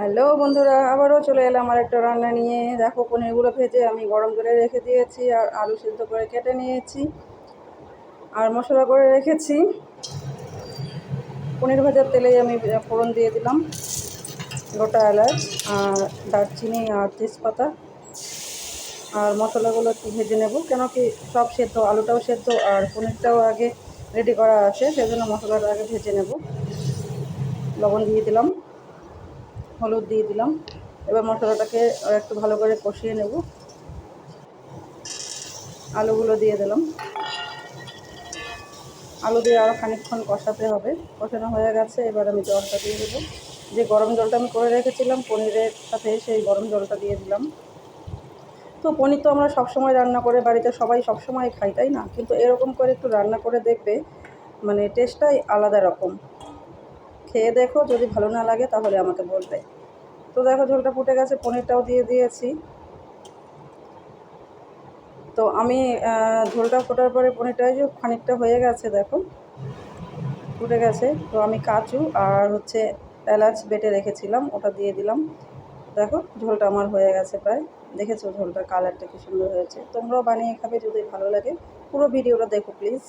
Hello বন্ধুরা, আবারও চলে এলাম আর একটা রান্না নিয়ে। দেখো পনিরগুলো ভেজে আমি গরম করে রেখে দিয়েছি আর আলু সিদ্ধ করে কেটে নিয়েছি আর মশলা করে রেখেছি। পনির ভাজার তেলেই আমি ফোড়ন দিয়ে দিলাম, গোটা এলাচ আর দারচিনি আর তেজপাতা। আর মশলাগুলো একটু ভেজে নেব, কেন কি সব সেদ্ধ, আলুটাও সেদ্ধ আর পনিরটাও আগে রেডি করা আছে, সেজন্য মশলাটা আগে ভেজে নেব। লবণ দিয়ে দিলাম। হলুদ দিয়ে দিলাম। এবার মশলাটাকে একটু ভালো করে কষিয়ে নেব। আলুগুলো দিয়ে দিলাম। আলু দিয়ে আরও খানিকক্ষণ কষাতে হবে। কষানো হয়ে গেছে, এবার আমি জলটা দিয়ে দেবো। যে গরম জলটা আমি করে রেখেছিলাম, পনিরের সাথে সেই গরম জলটা দিয়ে দিলাম। তো পনির তো আমরা সবসময় রান্না করে, বাড়িতে সবাই সবসময় খাই, তাই না? কিন্তু এরকম করে একটু রান্না করে দেখবে মানে টেস্টটাই আলাদা রকম। খেয়ে দেখো, যদি ভালো না লাগে তাহলে আমাকে বলবে। তো দেখো ঝোলটা ফুটে গেছে, পনিরটাও দিয়ে দিয়েছি। তো আমি ঝোলটা ফোটার পরে পনিরটাই যে খানিকটা হয়ে গেছে, দেখো। ফুটে গেছে। তো আমি কাজু আর হচ্ছে এলাচ বেটে রেখেছিলাম, ওটা দিয়ে দিলাম। দেখো, ঝোলটা আমার হয়ে গেছে প্রায়। দেখেছ ঝোলটার কালারটা কি সুন্দর হয়েছে। তোমরাও বানিয়ে খাবে যদি ভালো লাগে। পুরো ভিডিওটা দেখো প্লিজ